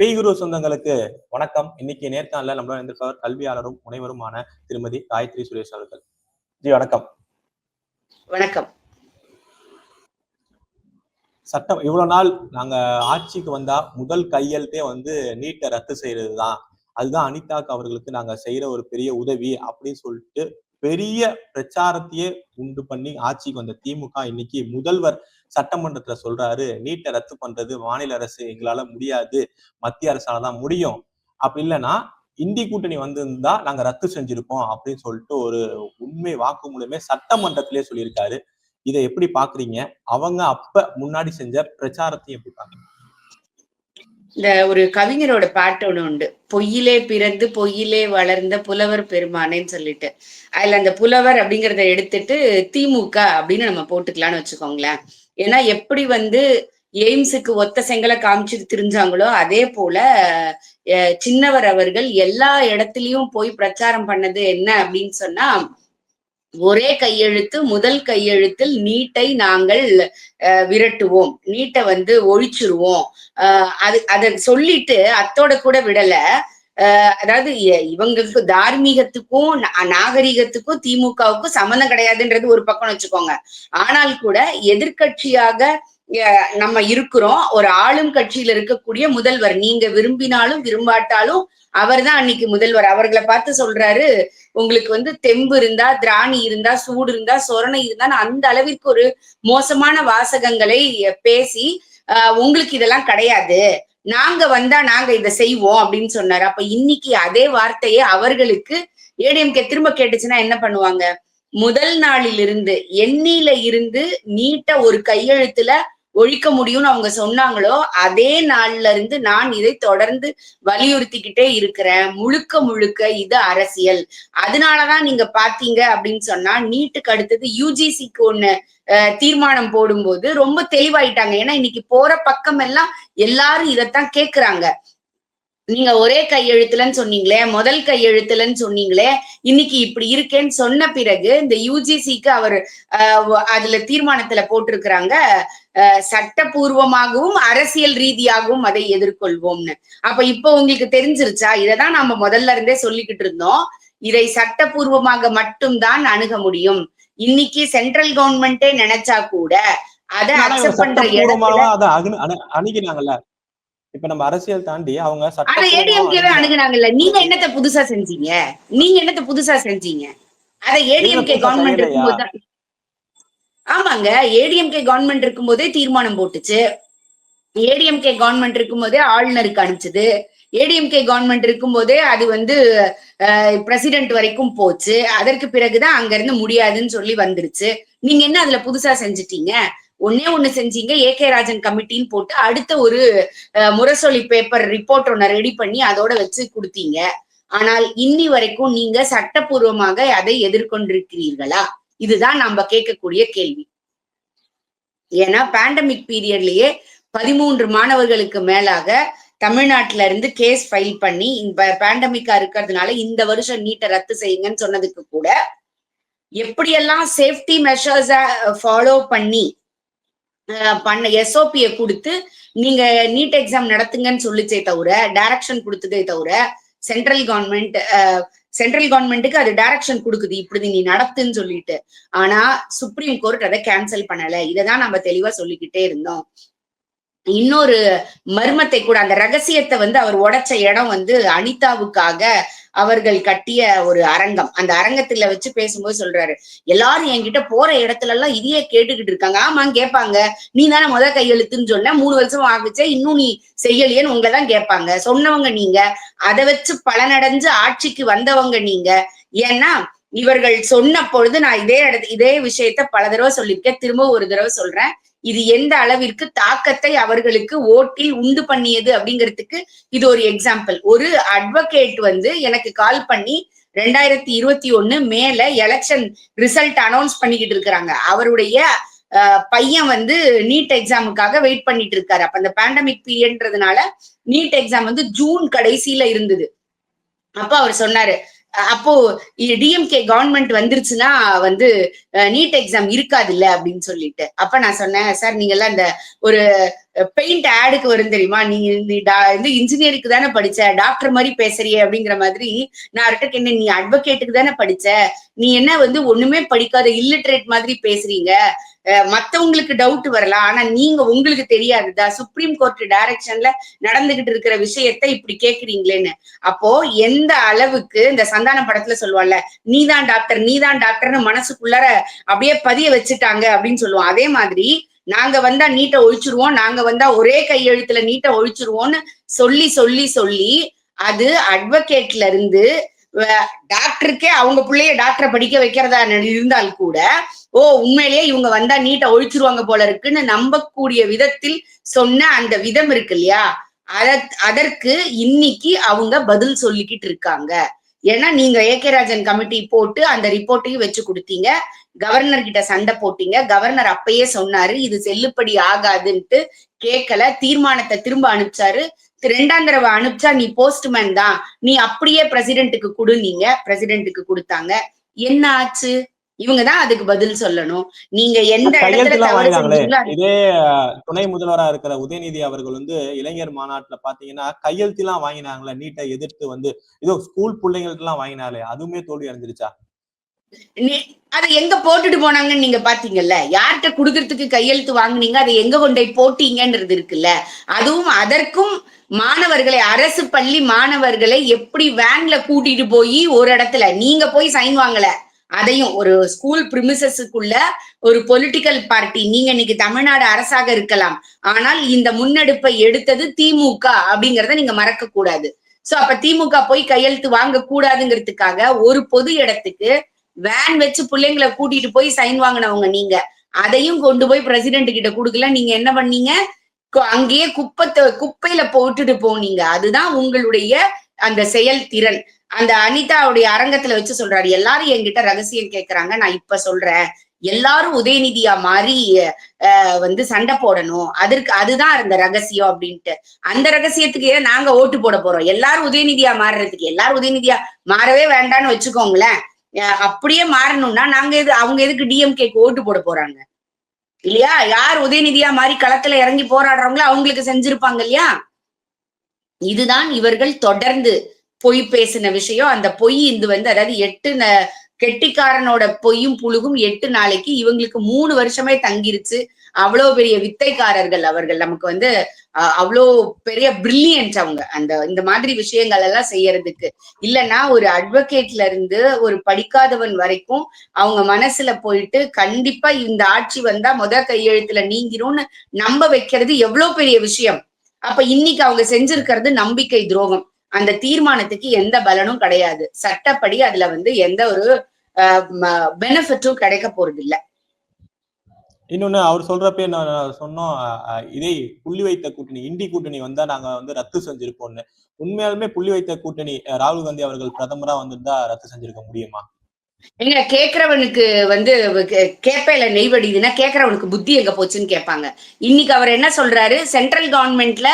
பேய்குரு சொந்தங்களுக்கு வணக்கம். இன்னைக்கு நேர்காணல நம்மளோட இருந்திருப்பவர் கல்வியாளரும் முனைவருமான திருமதி காயத்ரி சுரேஷ் அவர்கள். ஜி வணக்கம். வணக்கம். சட்டம் இவ்வளவு நாள் நாங்க ஆட்சிக்கு வந்தா முதல் கையெழுத்தே வந்து நீட்டை ரத்து செய்யறது தான் அதுதான் அனிதாக்கு அவர்களுக்கு நாங்க செய்யற ஒரு பெரிய உதவி அப்படின்னு சொல்லிட்டு பெரிய பிரச்சாரத்தையே உண்டு பண்ணி ஆட்சிக்கு வந்த திமுக இன்னைக்கு முதல்வர் சட்டமன்றத்துல சொல்றாரு நீட்டை ரத்து பண்றது மாநில அரசு எங்களால முடியாது. மத்திய அரசால தான் முடியும். அப்படி இல்லைன்னா இந்தி கூட்டணி வந்திருந்தா நாங்க ரத்து செஞ்சிருப்போம் அப்படின்னு சொல்லிட்டு ஒரு உண்மை வாக்கு மூலமே சட்டமன்றத்திலே சொல்லியிருக்காரு. இதை எப்படி பாக்குறீங்க? அவங்க அப்ப முன்னாடி செஞ்ச பிரச்சாரத்தையும் எப்படி பாக்குறீங்க? இந்த ஒரு கவிஞரோட பாட்டு ஒண்ணு உண்டு. பொய்யிலே பிறந்து பொய்யிலே வளர்ந்த புலவர் பெருமானேன்னு சொல்லிட்டு. அதுல அந்த புலவர் அப்படிங்கிறத எடுத்துட்டு திமுக அப்படின்னு நம்ம போட்டுக்கலாம்னு வச்சுக்கோங்களேன். ஏன்னா எப்படி வந்து எய்ம்ஸுக்கு ஒத்த செங்கலை காமிச்சிட்டு திரிஞ்சாங்களோ அதே போல சின்னவர் அவர்கள் எல்லா இடத்துலயும் போய் பிரச்சாரம் பண்ணது என்ன அப்படின்னு சொன்னா ஒரே கையெழுத்து முதல் கையெழுத்தில் நீட்டை நாங்கள் விரட்டுவோம். நீட்டை வந்து ஒழிச்சிருவோம். அது அதை சொல்லிட்டு அத்தோட கூட விடல. அதாவது இவங்களுக்கு தார்மீகத்துக்கும் நாகரிகத்துக்கும் திமுகவுக்கும் சம்மந்தம் கிடையாதுன்றது ஒரு பக்கம் வச்சுக்கோங்க. ஆனால் கூட எதிர்கட்சியாக அஹ், நம்ம இருக்கிறோம். ஒரு ஆளும் கட்சியில இருக்கக்கூடிய முதல்வர். நீங்க விரும்பினாலும் விரும்பாட்டாலும் அவர்தான் அன்னைக்கு முதல்வர். அவர்களை பார்த்து சொல்றாரு உங்களுக்கு வந்து தெம்பு இருந்தா திராணி இருந்தா சூடு இருந்தா சொரணை இருந்தா அந்த அளவிற்கு ஒரு மோசமான வாசகங்களை பேசி ஆஹ் உங்களுக்கு இதெல்லாம் கிடையாது. நாங்க வந்தா நாங்க இதை செய்வோம் அப்படின்னு சொன்னாரு. அப்ப இன்னைக்கு அதே வார்த்தையை அவர்களுக்கு ஏடிஎம்கே திரும்ப கேட்டுச்சுன்னா என்ன பண்ணுவாங்க? முதல் நாளிலிருந்து எண்ணில இருந்து நீட்ட ஒரு கையெழுத்துல ஒழிக்க முடியும்னு அவங்க சொன்னாங்களோ அதே நாள்ல இருந்து நான் இதை தொடர்ந்து வலியுறுத்திக்கிட்டே இருக்கிறேன். முழுக்க முழுக்க இது அரசியல். அதனாலதான் நீங்க பாத்தீங்க அப்படின்னு சொன்னா நீட்டுக்கு அடுத்தது யூஜிசிக்கு ஒண்ணு தீர்மானம் போடும்போது ரொம்ப தெளிவாயிட்டாங்க. ஏன்னா இன்னைக்கு போற பக்கம் எல்லாம் எல்லாரும் இதைத்தான் கேக்குறாங்க. நீங்க ஒரே கையெழுத்துலன்னு சொன்னீங்களே முதல் கையெழுத்துலன்னு சொன்னீங்களே இன்னைக்கு இப்படி இருக்கேன்னு சொன்ன பிறகு இந்த யூஜிசிக்கு அவர் அதுல தீர்மானத்துல போட்டிருக்கிறாங்க சட்டபூர்வமாகவும் அரசியல் ரீதியாகவும் அதை எதிர்கொள்வோம்னு. அப்ப இப்போ உங்களுக்கு தெரிஞ்சிருச்சா? இததான் நாம முதல்ல இருந்தே சொல்லிக்கிட்டு இருந்தோம். இதை சட்டபூர்வமாக மட்டும்தான் அணுக முடியும். இன்னைக்கு சென்ட்ரல் கவர்மெண்டே நினைச்சா கூட அதை அக்செப்ட் பண்ற இடத்துல அணுகினாங்கல்ல? இப்ப நம்ம அரசியல் தாண்டி அவங்க ஆனா ஏடிஎம்கேவே. அணுகுனாங்கல்ல. நீங்க என்னத்த புதுசா செஞ்சீங்க? நீங்க என்னத்த புதுசா செஞ்சீங்க? அத ஏடிஎம்கே கவர்மெண்ட்? இருக்கும்போது ஆமாங்க. ஏடிஎம்கே கவர்மெண்ட் இருக்கும்போதே தீர்மானம் போட்டுச்சு. ஏடிஎம்கே கவர்மெண்ட் இருக்கும்போதே ஆளுநருக்கு அனுப்பிச்சது. ஏடிஎம்கே கவர்மெண்ட் இருக்கும்போதே அது வந்து பிரசிடென்ட் வரைக்கும் போச்சு. அதற்கு பிறகுதான் அங்க இருந்து முடியாதுன்னு சொல்லி வந்துருச்சு. நீங்க என்ன அதுல புதுசா செஞ்சுட்டீங்க? ஒன்னே ஒண்ணு செஞ்சீங்க. ஏ கே ராஜன் கமிட்டின்னு போட்டு அடுத்த ஒரு முரசொலி பேப்பர் ரிப்போர்ட் ஒன்ன ரெடி பண்ணி அதோட வச்சு கொடுத்தீங்க. ஆனால் இன்னி வரைக்கும் நீங்க சட்டப்பூர்வமாக அதை எதிர்கொண்டிருக்கிறீர்களா? இதுதான் நம்ம கேட்கக்கூடிய கேள்வி. ஏன்னா பேண்டமிக் பீரியட்லயே பதிமூன்று மாணவர்களுக்கு மேலாக தமிழ்நாட்டுல இருந்து கேஸ் ஃபைல் பண்ணி இந்த பேண்டமிக்கா இருக்கிறதுனால இந்த வருஷம் நீட்டை ரத்து செய்யுங்கன்னு சொன்னதுக்கு கூட எப்படியெல்லாம் சேஃப்டி மெஷர்ஸ ஃபாலோ பண்ணி பண்ண எஸ்ஓபியை கொடுத்து நீங்க நீட் எக்ஸாம் நடத்துங்கன்னு சொல்லிச்சே தவிர டைரக்ஷன் கொடுத்ததே தவிர சென்ட்ரல் கவர்மெண்ட் சென்ட்ரல் கவர்மெண்ட்டுக்கு அது டைரக்ஷன் கொடுக்குது. இப்படி நீ நடத்துன்னு சொல்லிட்டு. ஆனா சுப்ரீம் கோர்ட் அதை கேன்சல் பண்ணல. இததான் நம்ம தெளிவா சொல்லிக்கிட்டே இருந்தோம். இன்னொரு மர்மத்தை கூட அந்த ரகசியத்தை வந்து அவர் உடைச்ச இடம் வந்து அனிதாவுக்காக அவர்கள் கட்டிய ஒரு அரங்கம். அந்த அரங்கத்துல வச்சு பேசும்போது சொல்றாரு எல்லாரும் என்கிட்ட போற இடத்துல எல்லாம் இதையே கேட்டுக்கிட்டு இருக்காங்க. ஆமா கேட்பாங்க. நீ தானே முத கையெழுத்துன்னு சொன்ன மூணு வருஷம் ஆகுச்சே இன்னும் நீ செய்யலையேன்னு உங்களை தான் கேட்பாங்க. சொன்னவங்க நீங்க அதை வச்சு பலனடைஞ்சு ஆட்சிக்கு வந்தவங்க நீங்க. ஏன்னா இவர்கள் சொன்ன பொழுது நான் இதே இடத்து இதே விஷயத்த பல தடவை சொல்லியிருக்கேன். திரும்ப ஒரு தடவை சொல்றேன். இது எந்த அளவிற்கு தாக்கத்தை அவர்களுக்கு ஓட்டில் உண்டு பண்ணியது அப்படிங்கிறதுக்கு இது ஒரு எக்ஸாம்பிள் ஒரு அட்வொகேட் வந்து எனக்கு கால் பண்ணி ரெண்டாயிரத்தி இருபத்தி ஒண்ணு மேல எலெக்ஷன் ரிசல்ட் அனௌன்ஸ் பண்ணிக்கிட்டு இருக்கிறாங்க. அவருடைய பையன் வந்து நீட் எக்ஸாமுக்காக வெயிட் பண்ணிட்டு இருக்காரு. அப்ப அந்த பேண்டமிக் பீரியட்ன்றதுனால நீட் எக்ஸாம் வந்து ஜூன் கடைசியில இருந்தது. அப்ப அவர் சொன்னாரு அப்போ டிஎம்கே கவர்மெண்ட் வந்துருச்சுன்னா வந்து நீட் எக்ஸாம் இருக்காது இல்ல அப்படின்னு சொல்லிட்டு. அப்ப நான் சொன்னேன் சார் நீங்க எல்லாம் இந்த ஒரு பெயிண்ட் ஆடுக்கு வரும் தெரியுமா? நீ நீ டா- இன்ஜினியருக்கு தானே படிச்ச டாக்டர் மாதிரி பேசுறியே அப்படிங்கிற மாதிரி நான் அவர்கிட்ட என்ன நீ அட்வொகேட்டுக்கு தானே படிச்ச? நீ என்ன வந்து ஒண்ணுமே படிக்காத இல்லிட்ரேட் மாதிரி பேசுறீங்க? மத்தவங்களுக்கு டவுட் வரலாம் ஆனா நீங்க உங்களுக்கு தெரியாதுதா? சுப்ரீம் கோர்ட் டைரக்ஷன்ல நடந்துகிட்டு இருக்கிற விஷயத்த இப்படி கேக்குறீங்களேன்னு. அப்போ எந்த அளவுக்கு இந்த சந்தான படத்துல சொல்லுவாள்ல நீதான் டாக்டர் நீதான் டாக்டர்னு மனசுக்குள்ளார அப்படியே பதிய வச்சுட்டாங்க அப்படின்னு சொல்லுவோம். அதே மாதிரி நாங்க வந்தா நீட்டை ஒழிச்சிருவோம் நாங்க வந்தா ஒரே கையெழுத்துல நீட்டை ஒழிச்சிருவோம்னு சொல்லி சொல்லி சொல்லி அது அட்வொகேட்ல இருந்து வ- டாக்டருக்கே அவங்க பிள்ளைய டாக்டரை படிக்க வைக்கிறதா இருந்தால் கூட ஓ உண்மையிலேயே இவங்க வந்தா நீட்டை ஒழிச்சிருவாங்க போல இருக்குன்னு நம்பக்கூடிய விதத்தில் சொன்ன அந்த விதம் இருக்கு இல்லையா? அத அதற்கு இன்னைக்கு அவங்க பதில் சொல்லிக்கிட்டு இருக்காங்க. ஏன்னா நீங்க ஏகே ராஜன் கமிட்டி போட்டு அந்த ரிப்போர்ட்டையும் வச்சு கொடுத்தீங்க. கவர்னர் கிட்ட சண்டை போட்டீங்க. கவர்னர் அப்பயே சொன்னாரு இது செல்லுபடி ஆகாதுன்ட்டு கேட்கல. தீர்மானத்தை திரும்ப அனுப்பிச்சாரு. ரெண்டாம் தடவை அனுப்பிச்சா நீ போஸ்ட்மேன் தான். நீ அப்படியே பிரசிடென்ட்டுக்கு கொடு நீங்க. பிரசிடென்ட்டுக்கு கொடுத்தாங்க. என்ன ஆச்சு? இவங்க தான் அதுக்கு பதில் சொல்லணும். நீங்க எந்த இடத்துல இதே துணை முதல்வரா இருக்கிற உதயநிதி அவர்கள் வந்து இளைஞர் மாநாட்டுல பாத்தீங்கன்னா கையெழுத்துலாம் வாங்கினாங்களே நீட்டை எதிர்த்து வந்து. ஏதோ ஸ்கூல் பிள்ளைங்களுக்கு எல்லாம் வாங்கினாலே அதுவுமே தோல்வி அடைஞ்சிருச்சா? அதை எங்க போட்டுட்டு போனாங்கன்னு நீங்க பாத்தீங்கல்ல? யார்கிட்ட குடுக்கறதுக்கு கையெழுத்து வாங்குனீங்க? அதை எங்க கொண்டு போய் போட்டீங்கன்றது இருக்குல்ல? அதுவும் அதற்கும் மாணவர்களை அரசு பள்ளி மாணவர்களை எப்படி வேன்ல கூட்டிட்டு போய் ஒரு இடத்துல நீங்க போய் சைன் வாங்கல. அதையும் ஒரு ஸ்கூல் பிரிமிசஸுக்குள்ள ஒரு பொலிட்டிக்கல் பார்ட்டி நீங்க இன்னைக்கு தமிழ்நாடு அரசாக இருக்கலாம். ஆனால் இந்த முன்னெடுப்பை எடுத்தது திமுக அப்படிங்கறத நீங்க மறக்க கூடாது. சோ அப்ப திமுக போய் கையெழுத்து வாங்க கூடாதுங்கிறதுக்காக ஒரு பொது இடத்துக்கு வேன் வச்சு பிள்ளைங்களை கூட்டிட்டு போய் சைன் வாங்கினவங்க நீங்க. அதையும் கொண்டு போய் பிரசிடென்ட் கிட்ட கொடுக்கல. நீங்க என்ன பண்ணீங்க? அங்கேயே குப்பத்தை குப்பையில போட்டுட்டு போனீங்க. அதுதான் உங்களுடைய அந்த செயல் திறன். அந்த அனிதாவுடைய அரங்கத்துல வச்சு சொல்றாரு. எல்லாரும் என்கிட்ட ரகசியம் கேக்குறாங்க. நான் இப்ப சொல்றேன். எல்லாரும் உதயநிதியா மாறி வந்து சண்டை போடணும். அதற்கு அதுதான் அந்த ரகசியம் அப்படின்ட்டு. அந்த ரகசியத்துக்கு நாங்க ஓட்டு போட போறோம்? எல்லாரும் உதயநிதியா மாறுறதுக்கு. எல்லாரும் உதயநிதியா மாறவே வேண்டாம்னு வச்சுக்கோங்களேன். அப்படியே மாறணும்னா நாங்க எது அவங்க எதுக்கு டிஎம்கேக்கு ஓட்டு போட போறாங்க? இல்லையா? யார் உதயநிதியா மாதிரி களத்துல இறங்கி போராடுறவங்களோ அவங்களுக்கு செஞ்சிருப்பாங்க இல்லையா? இதுதான் இவர்கள் தொடர்ந்து பொய் பேசின விஷயம். அந்த பொய் இது வந்து அதாவது எட்டு ந- கெட்டிக்காரனோட பொய்யும் புழுகும் எட்டு நாளைக்கு இவங்களுக்கு மூணு வருஷமே தங்கிருச்சு. அவ்வளவு பெரிய வித்தைக்காரர்கள் அவர்கள். நமக்கு வந்து அஹ், அவ்வளோ பெரிய பிரில்லியன்ட் அவங்க. அந்த இந்த மாதிரி விஷயங்கள் எல்லாம் செய்யறதுக்கு. இல்லைன்னா ஒரு அட்வொகேட்ல இருந்து ஒரு படிக்காதவன் வரைக்கும் அவங்க மனசுல போயிட்டு கண்டிப்பா இந்த ஆட்சி வந்தா முத கையெழுத்துல நீங்கிரும்னு நம்ப வைக்கிறது எவ்வளவு பெரிய விஷயம். அப்ப இன்னைக்கு அவங்க செஞ்சிருக்கிறது நம்பிக்கை துரோகம். அந்த தீர்மானத்துக்கு எந்த பலனும் கிடையாது. சட்டப்படி அதுல வந்து எந்த ஒரு பெனிஃபிட்டும் கிடைக்க போறது இல்ல இன்னொன்னு அவர் சொல்றப்ப நான் சொன்னோம் இதே புள்ளி வைத்த கூட்டணி இண்டி கூட்டணி வந்தா நாங்க வந்து ரத்து செஞ்சிருப்போம்னு. உண்மையாலுமே புள்ளி வைத்த கூட்டணி ராகுல் காந்தி அவர்கள் பிரதமரா வந்திருந்தா ரத்து செஞ்சிருக்க முடியுமா? எங்க கேக்குறவனுக்கு வந்து கேப்பையில நெய் வடிதுன்னா கேக்குறவனுக்கு புத்தி எங்க போச்சுன்னு கேட்பாங்க இன்னைக்கு அவர் என்ன சொல்றாரு? சென்ட்ரல் கவர்மெண்ட்ல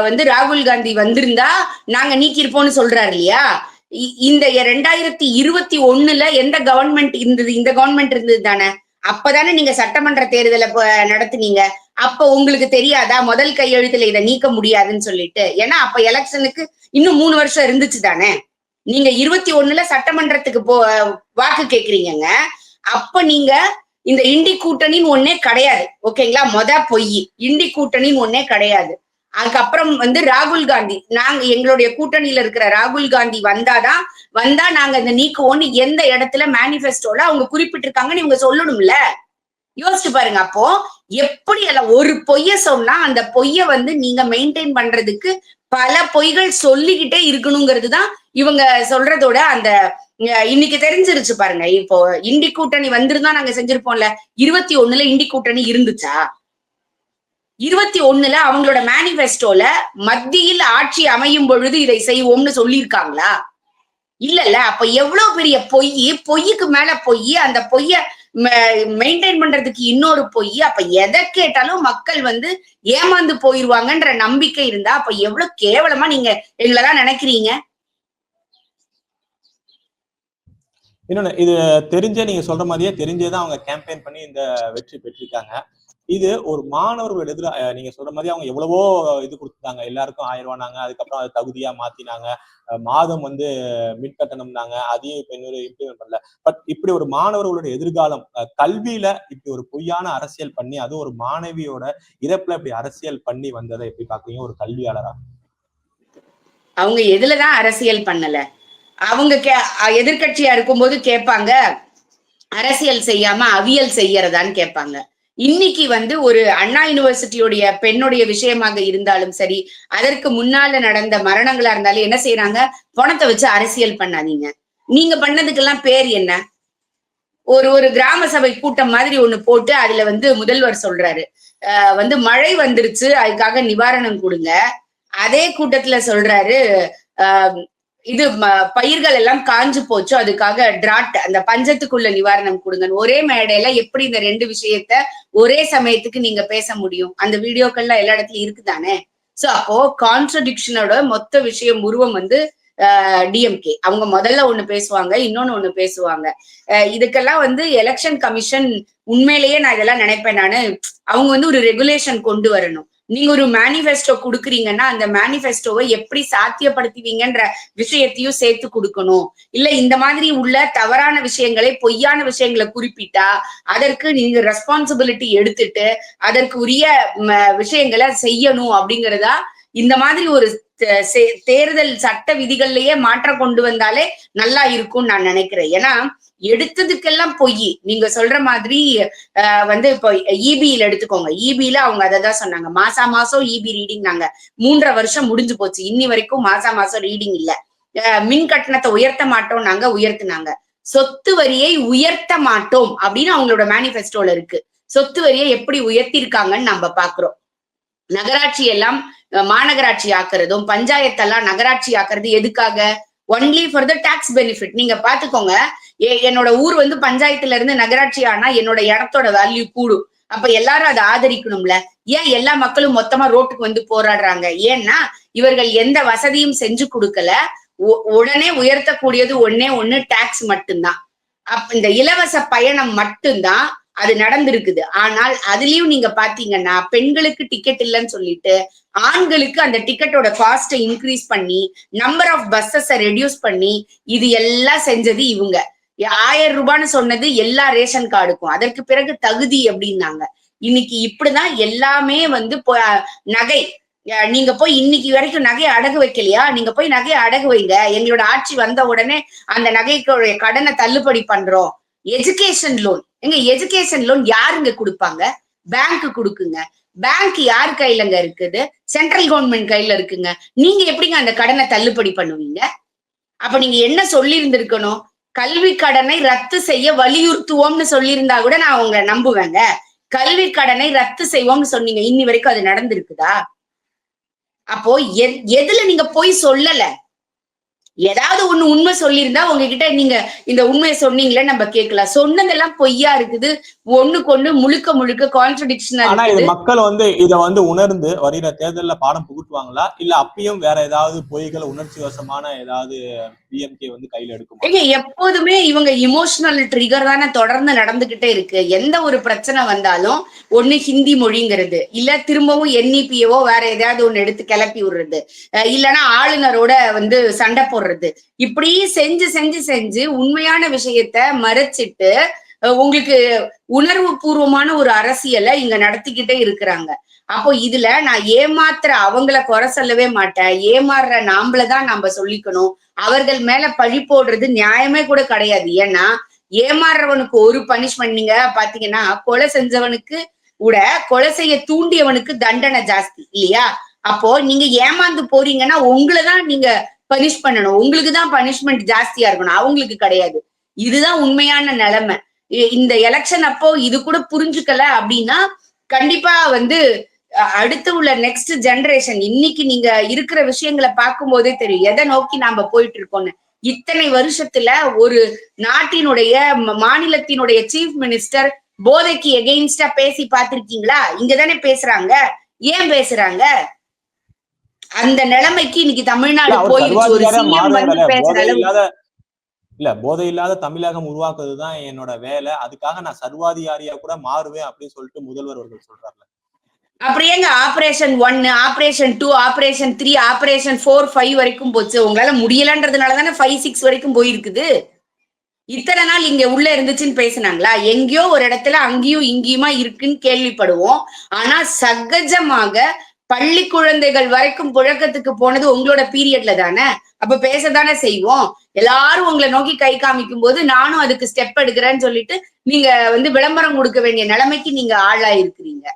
வந்து ராகுல் காந்தி வந்திருந்தா நாங்க நீக்கியிருப்போம்னு சொல்றாரு இல்லையா? இ- இந்த ரெண்டாயிரத்தி இருபத்தி ஒண்ணுல எந்த கவர்மெண்ட் இருந்தது? இந்த கவர்மெண்ட் இருந்தது தானே. அப்பதானே நீங்க சட்டமன்ற தேர்தலை நடத்துனீங்க. அப்ப உங்களுக்கு தெரியாதா? முதல் கையெழுத்துல இதை நீக்க முடியாதுன்னு சொல்லிட்டு. ஏன்னா அப்ப எலெக்ஷனுக்கு இன்னும் மூணு வருஷம் இருந்துச்சு தானே. நீங்க இருபத்தி ஒண்ணுல சட்டமன்றத்துக்கு போ வாக்கு கேக்குறீங்கங்க. அப்ப நீங்க இந்த இண்டி கூட்டணின்னு ஒன்னே கிடையாது. ஓகேங்களா? மொத பொய். இண்டி கூட்டணின்னு ஒன்னே கிடையாது. அதுக்கப்புறம் வந்து ராகுல் காந்தி. நாங்க எங்களுடைய கூட்டணியில இருக்கிற ராகுல் காந்தி வந்தாதான் வந்தா நாங்க இந்த நீக்குவோம்னு எந்த இடத்துல மேனிஃபெஸ்டோல அவங்க குறிப்பிட்டிருக்காங்கன்னு இவங்க சொல்லணும்ல? யோசிச்சு பாருங்க அப்போ எப்படி எல்லாம் ஒரு பொய்ய சொன்னா அந்த பொய்ய வந்து நீங்க மெயின்டைன் பண்றதுக்கு பல பொய்கள் சொல்லிக்கிட்டே இருக்கணுங்கிறது தான் இவங்க சொல்றதோட அந்த இன்னைக்கு தெரிஞ்சிருச்சு பாருங்க. இப்போ இண்டி கூட்டணி வந்திருந்தா நாங்க செஞ்சிருப்போம்ல. இருபத்தி ஒண்ணுல இண்டி கூட்டணி இருந்துச்சா? இருபத்தி ஒண்ணுல அவங்களோட மேனிபெஸ்டோல மத்தியில் ஆட்சி அமையும் பொழுது இதை செய்வோம்னு சொல்லியிருக்காங்களா? இல்லல்ல. அப்ப எவ்வளவு பெரிய பொய்? பொய்யுக்கு மேல பொய் அந்த பொய்ய மெயின்டைன் பண்றதுக்கு இன்னொரு பொய். அப்ப எதை கேட்டாலும் மக்கள் வந்து ஏமாந்து போயிருவாங்கன்ற நம்பிக்கை இருந்தா அப்ப எவ்வளவு கேவலமா நீங்க எங்களெல்லாம் நினைக்கிறீங்க? இன்னொன்னு இது தெரிஞ்சே நீங்க சொல்ற மாதிரியே தெரிஞ்சேதான் அவங்க கேம்பெயின் பண்ணி இந்த வெற்றி பெற்றிருக்காங்க. இது ஒரு மாணவர்கள் எதிர நீங்க சொல்ற மாதிரி அவங்க எவ்வளவோ இது கொடுத்துட்டாங்க. எல்லாருக்கும் ஆயிரம் ரூபானாங்க அதுக்கப்புறம் அதை தகுதியா மாத்தினாங்க. மாதம் வந்து மின் கட்டணம்னாங்க அதையும் இப்ப இன்னொரு இம்ப்ளிமெண்ட் பண்ணல. பட் இப்படி ஒரு மாணவர்களுடைய எதிர்காலம் கல்வியில இப்படி ஒரு பொய்யான அரசியல் பண்ணி அதுவும் ஒரு மாணவியோட இறப்புல இப்படி அரசியல் பண்ணி வந்ததை எப்படி பாக்குறீங்க? ஒரு கல்வியாளரா? அவங்க எதுலதான் அரசியல் பண்ணல. அவங்க கே எதிர்கட்சியா இருக்கும்போது கேட்பாங்க அரசியல் செய்யாம அவியல் செய்யறதான்னு கேட்பாங்க. இன்னைக்கு வந்து ஒரு அண்ணா யூனிவர்சிட்டியோடைய பெண்ணுடைய விஷயமாக இருந்தாலும் சரி அதற்கு முன்னால நடந்த மரணங்களா இருந்தாலும் என்ன செய்யறாங்க பணத்தை வச்சு அரசியல் பண்ணாதீங்க. நீங்க பண்ணதுக்கெல்லாம் பேர் என்ன? ஒரு ஒரு கிராம சபை கூட்டம் மாதிரி ஒண்ணு போட்டு அதுல வந்து முதல்வர் சொல்றாரு. வந்து மழை வந்துருச்சு அதுக்காக நிவாரணம் கொடுங்க. அதே கூட்டத்துல சொல்றாரு ஆஹ் இது பயிர்கள் எல்லாம் காஞ்சு போச்சு. அதுக்காக டிராட் அந்த பஞ்சத்துக்குள்ள நிவாரணம் கொடுங்கன்னு. ஒரே மேடையில எப்படி இந்த ரெண்டு விஷயத்த ஒரே சமயத்துக்கு நீங்க பேச முடியும்? அந்த வீடியோக்கள்லாம் எல்லா இடத்துலயும் இருக்குதானே? சோ அப்போ கான்ட்ரடிக்ஷனோட மொத்த விஷயம் உருவம் வந்து டிஎம்கே அவங்க முதல்ல ஒண்ணு பேசுவாங்க இன்னொன்னு ஒண்ணு பேசுவாங்க. இதுக்கெல்லாம் வந்து எலெக்ஷன் கமிஷன் உண்மையிலேயே நான் இதெல்லாம் நினைப்பேன் நானு. அவங்க வந்து ஒரு ரெகுலேஷன் கொண்டு வரணும். நீங்க ஒரு மேனிஃபெஸ்டோ கொடுக்குறீங்கன்னா அந்த மேனிஃபெஸ்டோவை எப்படி சாத்தியப்படுத்துவீங்கன்ற விஷயத்தையும் சேர்த்து கொடுக்கணும். இல்ல இந்த மாதிரி உள்ள தவறான விஷயங்களை பொய்யான விஷயங்களை குறிப்பிட்டா அதற்கு நீங்க ரெஸ்பான்சிபிலிட்டி எடுத்துட்டு அதற்கு உரிய ம, விஷயங்களை செய்யணும் அப்படிங்கறதா இந்த மாதிரி ஒரு தே- தேர்தல் சட்ட விதிகள்லயே மாற்றம் கொண்டு வந்தாலே நல்லா இருக்கும்னு நான் நினைக்கிறேன். ஏன்னா எடுத்ததுக்கெல்லாம் பொய். நீங்க சொல்ற மாதிரி வந்து இப்போ இபியில எடுத்துக்கோங்க. இபியில அவங்க அதை தான் சொன்னாங்க. மாசா மாசம் இபி ரீடிங் நாங்க. மூன்றரை வருஷம் முடிஞ்சு போச்சு. இன்னி வரைக்கும் மாசா மாசம் ரீடிங் இல்ல. மின் கட்டணத்தை உயர்த்த மாட்டோம் நாங்க உயர்த்தினாங்க. சொத்து வரியை உயர்த்த மாட்டோம் அப்படின்னு அவங்களோட மேனிஃபெஸ்டோல இருக்கு. சொத்து வரியை எப்படி உயர்த்திருக்காங்கன்னு நம்ம பாக்குறோம். நகராட்சி எல்லாம் மாநகராட்சி ஆக்குறதும் பஞ்சாயத்தெல்லாம் நகராட்சி ஆக்குறது எதுக்காக? Only for the tax benefit நீங்க பாத்துக்கோங்க. என்னோட ஊர் வந்து பஞ்சாயத்துல இருந்து நகராட்சி ஆனா என்னோட இடத்தோட வேல்யூ கூடும். அப்ப எல்லாரும் அதை ஆதரிக்கணும்ல. ஏன் எல்லா மக்களும் மொத்தமா ரோட்டுக்கு வந்து போராடுறாங்க? ஏன்னா இவர்கள் எந்த வசதியும் செஞ்சு கொடுக்கல. உடனே உயர்த்தக்கூடியது ஒன்னே ஒண்ணு டாக்ஸ் மட்டும்தான். அப்ப இந்த இலவச பயணம் மட்டும்தான் அது நடந்திருக்குது. ஆனால் அதுலயும் நீங்க பாத்தீங்கன்னா பெண்களுக்கு டிக்கெட் இல்லைன்னு சொல்லிட்டு ஆண்களுக்கு அந்த டிக்கெட்டோட காஸ்ட்டை இன்க்ரீஸ் பண்ணி நம்பர் ஆஃப் பஸ்ஸஸ ரெடியூஸ் பண்ணி இது எல்லாம் செஞ்சது இவங்க. ஆயிரம் ரூபான்னு சொன்னது எல்லா ரேஷன் கார்டுக்கும். அதற்கு பிறகு தகுதி அப்படின்னாங்க. இன்னைக்கு இப்படிதான் எல்லாமே வந்து நகை. நீங்க போய் இன்னைக்கு வரைக்கும் நகையை அடகு வைக்கலையா? நீங்க போய் நகையை அடகு வைங்க. எங்களோட ஆட்சி வந்த உடனே அந்த நகைக்கு கடனை தள்ளுபடி பண்றோம். எஜுகேஷன் லோன் எங்க எஜுகேஷன் லோன் யாருங்க கொடுப்பாங்க? பேங்க் கொடுக்குங்க. பேங்க் யார் கையிலங்க இருக்குது? சென்ட்ரல் கவர்மெண்ட் கையில இருக்குங்க. நீங்க எப்படிங்க அந்த கடனை தள்ளுபடி பண்ணுவீங்க? அப்ப நீங்க என்ன சொல்லி இருந்திருக்கணும் கல்வி கடனை ரத்து செய்ய வலியுறுத்துவோம்னு சொல்லியிருந்தா கூட நான் உங்க நம்புவேங்க. கல்வி கடனை ரத்து செய்வோம்னு சொன்னீங்க. இன்னி வரைக்கும் அது நடந்திருக்குதா? அப்போ எதுல நீங்க போய் சொல்லல? ஏதாவது ஒண்ணு உண்மை சொல்லியிருந்தா உங்ககிட்ட நீங்க இந்த உண்மையை சொன்னீங்களே நம்ம கேட்கலாம். சொன்னதெல்லாம் பொய்யா இருக்குது. ஒண்ணுக்கு ஒண்ணு முழுக்க முழுக்க கான்ட்ரடிக்ஷனா ஆனா இது மக்கள் வந்து இத வந்து உணர்ந்து வருகிற தேர்தல்ல பாடம் புகுட்டுவாங்களா? இல்ல அப்பயும் வேற ஏதாவது பொய்கள் உணர்ச்சி வசமான ஏதாவது பிஎம்கே வந்து கையில எடுக்குமா? ஏங்க எப்போதுமே இவங்க இமோஷனல் ட்ரிகர் தானே தொடர்ந்து நடந்துகிட்டே இருக்கு. எந்த ஒரு பிரச்சனை வந்தாலும் ஒண்ணு ஹிந்தி மொழிங்கிறது இல்ல திரும்பவும் என்இபிஓ வேற எதையாவது ஒண்ணு எடுத்து கிளப்பி விடுறது. இல்லைன்னா ஆளுநரோட வந்து சண்டை போடுறது. இப்படி செஞ்சு செஞ்சு செஞ்சு உண்மையான விஷயத்த மறைச்சிட்டு உங்களுக்கு உணர்வு பூர்வமான ஒரு அரசியலை இங்க நடத்திக்கிட்டே இருக்கிறாங்க. அப்போ இதுல நான் ஏமாத்துற அவங்கள குறை சொல்லவே மாட்டேன். ஏமாறுற நாம்பள தான் நாம சொல்லிக்கணும். அவர்கள் மேல பழி போடுறது நியாயமே கூட கிடையாது. ஏன்னா ஏமாறுறவனுக்கு ஒரு பனிஷ்மெண்ட் நீங்க பாத்தீங்கன்னா கொலை செஞ்சவனுக்கு கூட கொலை செய்ய தூண்டியவனுக்கு தண்டனை ஜாஸ்தி இல்லையா? அப்போ நீங்க ஏமாந்து போறீங்கன்னா உங்களை தான் நீங்க பனிஷ் பண்ணணும். உங்களுக்கு தான் பனிஷ்மெண்ட் ஜாஸ்தியா இருக்கணும். அவங்களுக்கு கிடையாது. இதுதான் உண்மையான நிலைமை. இந்த எலெக்ஷன் அப்போ இது கூட புரிஞ்சுக்கல அப்படின்னா கண்டிப்பா வந்து அடுத்து உள்ள நெக்ஸ்ட் ஜெனரேஷன் இன்னைக்கு நீங்க இருக்கிற விஷயங்களை பார்க்கும் போதே தெரியும். எதை நோக்கி நாம போயிட்டு இருக்கோம்னு. இத்தனை வருஷத்துல ஒரு நாட்டினுடைய மாநிலத்தினுடைய சீஃப் மினிஸ்டர் போதைக்கு எகெயின்ஸ்டா பேசி பார்த்திருக்கீங்களா? இங்கதானே பேசுறாங்க. ஏன் பேசுறாங்க? அந்த நிலைமைக்கு இன்னைக்கு தமிழ்நாடு போயிருச்சு ஒரு சிஎம் வந்து பேசுற இல்ல போதை இல்லாத தமிழகம் உருவாக்குறது தான் என்னோட வேலை. அதுக்காக நான் சர்வாதிகாரியா கூட மாறுவேன் அப்படின்னு சொல்லிட்டு முதல்வர் அவர்கள் சொல்றாருல. அப்படி ஏங்க ஆபரேஷன் ஒன்னு operation two operation three operation four five வரைக்கும் போச்சு. உங்களால முடியலன்றதுனால தானே ஃபைவ் சிக்ஸ் வரைக்கும் போயிருக்குது. இத்தனை நாள் இங்க உள்ள இருந்துச்சுன்னு பேசுனாங்களா? எங்கேயோ ஒரு இடத்துல அங்கேயும் இங்கேயுமா இருக்குன்னு கேள்விப்படுவோம். ஆனா சகஜமாக பள்ளி குழந்தைகள் வரைக்கும் புழக்கத்துக்கு போனது உங்களோட பீரியட்ல தானே? அப்ப பேசதானே செய்வோம். எல்லாரும் உங்களை நோக்கி கை காமிக்கும் போது நானும் அதுக்கு ஸ்டெப் எடுக்கிறேன்னு சொல்லிட்டு நீங்க வந்து விளம்பரம் கொடுக்க வேண்டிய நிலைமைக்கு நீங்க ஆளாயிருக்கிறீங்க.